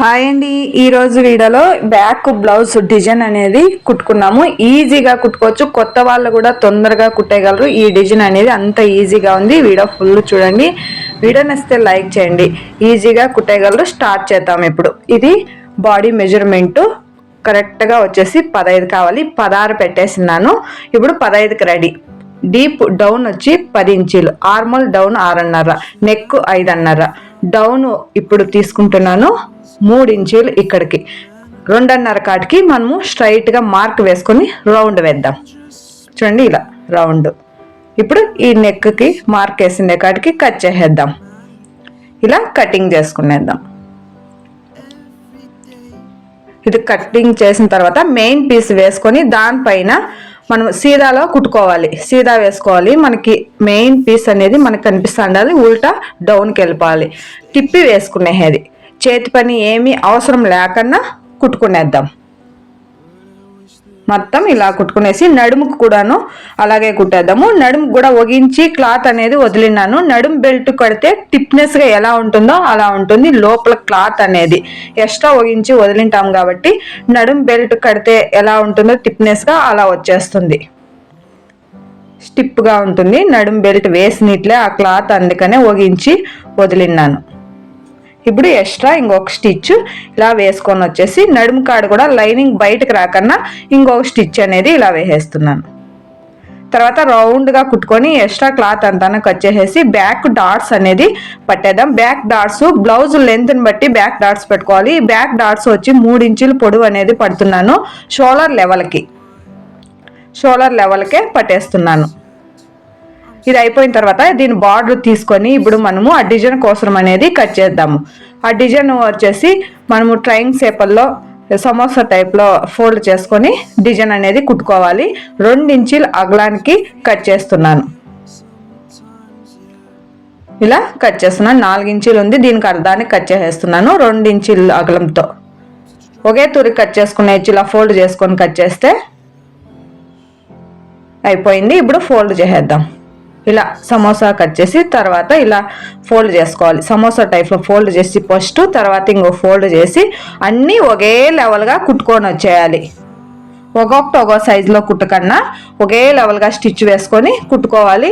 Hi అండి. ఈరోజు వీడియోలో బ్యాక్ బ్లౌజ్ డిజైన్ అనేది కుట్టుకున్నాము. ఈజీగా కుట్టుకోవచ్చు. కొత్త వాళ్ళు కూడా తొందరగా కుట్టేయగలరు. ఈ డిజైన్ అనేది అంత ఈజీగా ఉంది. వీడియో ఫుల్ చూడండి. వీడియో నచ్చితే లైక్ చేయండి. ఈజీగా కుట్టేయగలరు. స్టార్ట్ చేద్దాం ఇప్పుడు. ఇది బాడీ మెజర్మెంటు కరెక్ట్గా వచ్చేసి పదహైదు కావాలి. పదహారు పెట్టేసినాను ఇప్పుడు పదహైదుకి రెడీ. డీప్ డౌన్ వచ్చి పది ఇంచీలు. ఆర్మల్ డౌన్ ఆరున్నర. నెక్ ఐదున్నర. డౌన్ ఇప్పుడు తీసుకుంటున్నాను. ఇంచీలు ఇక్కడికి. రెండున్నర కాటికి మనము స్ట్రైట్గా మార్క్ వేసుకొని రౌండ్ వేద్దాం. చూడండి ఇలా రౌండ్. ఇప్పుడు ఈ నెక్కి మార్క్ వేసిన కాటికి కట్ చేసేద్దాం. ఇలా కటింగ్ చేసుకునేద్దాం. ఇది కటింగ్ చేసిన తర్వాత మెయిన్ పీస్ వేసుకొని దానిపైన మనం సీదాలో కుట్టుకోవాలి. సీదా వేసుకోవాలి. మనకి మెయిన్ పీస్ అనేది మనకి కనిపిస్తూ ఉండాలి. ఉల్టా డౌన్కి వెళ్ళిపోవాలి. తిప్పి వేసుకునేది. చేతి పని ఏమీ అవసరం లేకుండా కుట్టుకునేద్దాం. మొత్తం ఇలా కుట్టుకునేసి నడుముకు కూడాను అలాగే కుట్టేద్దాము. నడుము కూడా ఒగించి క్లాత్ అనేది వదిలినాను నడుము బెల్ట్ కడితే టిప్నెస్గా ఎలా ఉంటుందో అలా ఉంటుంది. లోపల క్లాత్ అనేది ఎక్స్ట్రా ఒగించి వదిలింటాం కాబట్టి నడుము బెల్ట్ కడితే ఎలా ఉంటుందో టిప్నెస్గా అలా వచ్చేస్తుంది. స్టిప్గా ఉంటుంది. నడుము బెల్ట్ వేసినట్లే ఆ క్లాత్ అందుకనే ఒగించి వదిలినాను ఇప్పుడు ఎక్స్ట్రా ఇంకొక స్టిచ్ ఇలా వేసుకొని వచ్చేసి నడుము కాడ కూడా లైనింగ్ బయటకు రాకన్నా ఇంకొక స్టిచ్ అనేది ఇలా వేసేస్తున్నాను. తర్వాత రౌండ్గా కుట్టుకొని ఎక్స్ట్రా క్లాత్ అంతా కట్ చేసేసి బ్యాక్ డాట్స్ అనేది పట్టేద్దాం. బ్యాక్ డాట్స్ బ్లౌజ్ లెంత్ని బట్టి బ్యాక్ డాట్స్ పెట్టుకోవాలి. బ్యాక్ డాట్స్ వచ్చి మూడు ఇంచులు పొడవు అనేది పడుతున్నాను. షోలర్ లెవెల్కి. షోలర్ లెవెల్కే పట్టేస్తున్నాను. ఇది అయిపోయిన తర్వాత దీని బార్డర్ తీసుకొని ఇప్పుడు మనము ఆ డిజైన్ కోసం అనేది కట్ చేద్దాము. ఆ డిజైన్ వచ్చేసి మనము ట్రయింగ్ సేపల్లో సమోసా టైప్లో ఫోల్డ్ చేసుకొని డిజైన్ అనేది కుట్టుకోవాలి. రెండు అగలానికి కట్ చేస్తున్నాను. ఇలా కట్ చేస్తున్నాను. నాలుగు ఉంది దీనికి అర్ధానికి కట్ చేసేస్తున్నాను రెండు ఇంచీలు అగలంతో. ఒకే తూరి కట్ చేసుకునే ఇలా ఫోల్డ్ చేసుకొని కట్ చేస్తే అయిపోయింది. ఇప్పుడు ఫోల్డ్ చేసేద్దాం. ఇలా సమోసా కట్ చేసి తర్వాత ఇలా ఫోల్డ్ చేసుకోవాలి. సమోసా టైప్లో ఫోల్డ్ చేసి ఫస్ట్ తర్వాత ఇంకో ఫోల్డ్ చేసి అన్నీ ఒకే లెవెల్గా కుట్టుకొని వచ్చేయాలి. ఒక్కొక్కటి ఒక్కో సైజులో కుట్టకన్నా ఒకే లెవెల్గా స్టిచ్ వేసుకొని కుట్టుకోవాలి.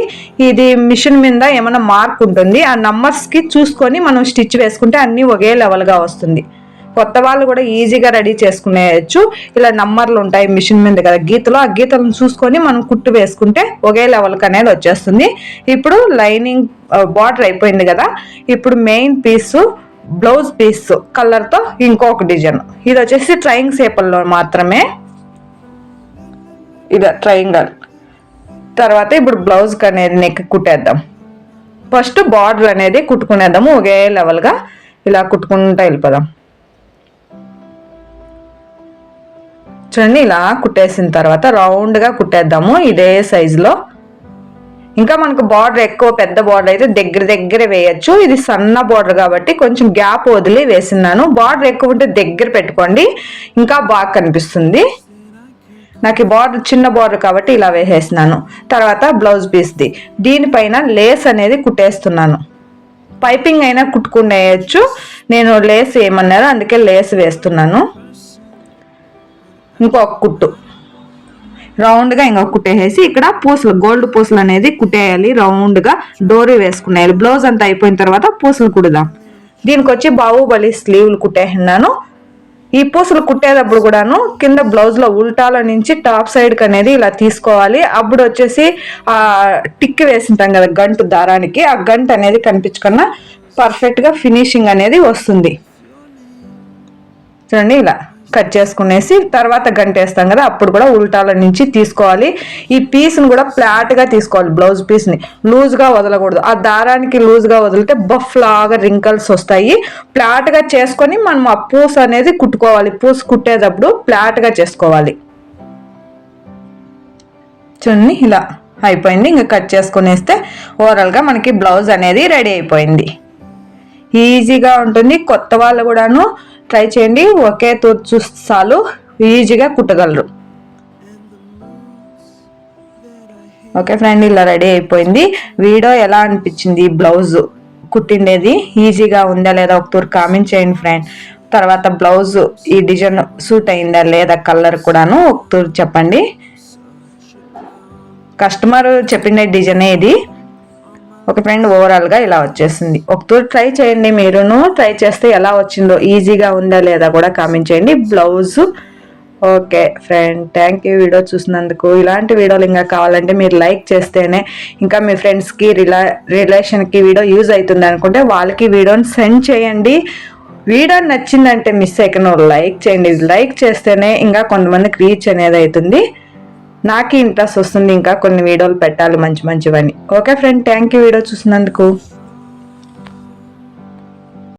ఇది మిషన్ మీద ఏమైనా మార్క్ ఉంటుంది ఆ నంబర్స్కి చూసుకొని మనం స్టిచ్ వేసుకుంటే అన్నీ ఒకే లెవెల్గా వస్తుంది. కొత్త వాళ్ళు కూడా ఈజీగా రెడీ చేసుకునేయచ్చు. ఇలా నంబర్లు ఉంటాయి మిషన్ మీద కదా గీతలు ఆ గీతలను చూసుకొని మనం కుట్టు వేసుకుంటే ఒకే లెవెల్కి అనేది వచ్చేస్తుంది. ఇప్పుడు లైనింగ్ బార్డర్ అయిపోయింది కదా. ఇప్పుడు మెయిన్ పీసు బ్లౌజ్ పీస్ కలర్తో ఇంకొక డిజైన్. ఇది వచ్చేసి ట్రయింగ్ సేపల్లో మాత్రమే. ఇది ట్రయింగల్. తర్వాత ఇప్పుడు బ్లౌజ్కి అనేది నెక్ కుట్టేద్దాం. ఫస్ట్ బార్డర్ అనేది కుట్టుకునేద్దాము ఒకే లెవెల్గా. ఇలా కుట్టుకుంటూ వెళ్ళిపోదాం. చూడండి ఇలా కుట్టేసిన తర్వాత రౌండ్గా కుట్టేద్దాము ఇదే సైజులో ఇంకా మనకు బార్డర్ ఎక్కువ పెద్ద బార్డర్ అయితే దగ్గర దగ్గర వేయచ్చు. ఇది సన్న బార్డర్ కాబట్టి కొంచెం గ్యాప్ వదిలి వేసినాను బార్డర్ ఎక్కువ ఉంటే దగ్గర పెట్టుకోండి. ఇంకా బాగా కనిపిస్తుంది. నాకు ఈ బార్డర్ చిన్న బార్డర్ కాబట్టి ఇలా వేసేసినాను. తర్వాత బ్లౌజ్ పీస్ది దీనిపైన లేస్ అనేది కుట్టేస్తున్నాను. పైపింగ్ అయినా కుట్టుకునేయచ్చు. నేను లేస్ ఏమన్నారు అందుకే లేస్ వేస్తున్నాను. ఇంకొక కుట్టు. రౌండ్గా ఇంకొక కుట్టేసి ఇక్కడ పూసలు గోల్డ్ పూసలు అనేది కుట్టేయాలి. రౌండ్గా డోరీ వేసుకునేయాలి బ్లౌజ్ అంతా అయిపోయిన తర్వాత పూసలు కుడదాం. దీనికి వచ్చి బాహుబలి స్లీవ్లు కుట్టేసినాను ఈ పూసలు కుట్టేటప్పుడు కూడాను కింద బ్లౌజ్లో ఉల్టాల నుంచి టాప్ సైడ్కి అనేది ఇలా తీసుకోవాలి. అప్పుడు వచ్చేసి ఆ టిక్ వేసింటాం కదా గంటు దారానికి ఆ గంట అనేది కనిపించకుండా పర్ఫెక్ట్గా ఫినిషింగ్ అనేది వస్తుంది. చూడండి ఇలా. కట్ చేసుకునేసి తర్వాత గంటేస్తాం కదా అప్పుడు కూడా ఉల్టాల నుంచి తీసుకోవాలి. ఈ పీస్ని కూడా ఫ్లాట్గా తీసుకోవాలి బ్లౌజ్ పీస్ని. లూజ్గా వదలకూడదు. ఆ దారానికి లూజ్గా వదిలితే బఫ్ లాగా రింకల్స్ వస్తాయి. ఫ్లాట్గా చేసుకొని మనం ఆ పూస్ అనేది కుట్టుకోవాలి. పూస్ కుట్టేటప్పుడు ఫ్లాట్గా చేసుకోవాలి. చూడండి ఇలా అయిపోయింది. ఇంకా కట్ చేసుకునేస్తే ఓవరాల్గా మనకి బ్లౌజ్ అనేది రెడీ అయిపోయింది. ఈజీగా ఉంటుంది. కొత్త వాళ్ళు కూడాను ట్రై చేయండి. ఒకే తూర్ చూస్తే చాలు. ఈజీగా కుట్టగలరు. ఓకే ఫ్రెండ్ ఇలా రెడీ అయిపోయింది. వీడియో ఎలా అనిపించింది? బ్లౌజ్ కుట్టిండేది ఈజీగా ఉందా లేదా ఒకతూరు కామెంట్ చేయండి ఫ్రెండ్. తర్వాత బ్లౌజ్ ఈ డిజైన్ సూట్ అయిందా లేదా కలర్ కూడాను ఒక చెప్పండి. కస్టమర్ చెప్పిన డిజైనే ఇది. ఒక ఫ్రెండ్ ఓవరాల్గా ఇలా వచ్చేసింది. ఒక ట్రై చేయండి మీరును. ట్రై చేస్తే ఎలా వచ్చిందో ఈజీగా ఉందా లేదా కూడా కామెంట్ చేయండి. Blouse okay friend thank you video చూసినందుకు. ఇలాంటి వీడియోలు ఇంకా కావాలంటే మీరు లైక్ చేస్తేనే ఇంకా మీ ఫ్రెండ్స్కి రిలా రిలేషన్కి వీడియో యూజ్ అవుతుంది అనుకుంటే వాళ్ళకి వీడియోని సెండ్ చేయండి. వీడియో నచ్చిందంటే మిస్ అయ్యకను లైక్ చేయండి. లైక్ చేస్తేనే ఇంకా కొంతమందికి రీచ్ అనేది అవుతుంది. నాకు ఇంట్రెస్ట్ వస్తుంది ఇంకా కొన్ని వీడియోలు పెట్టాలి మంచి మంచివని. Okay friend thank you video చూసినందుకు.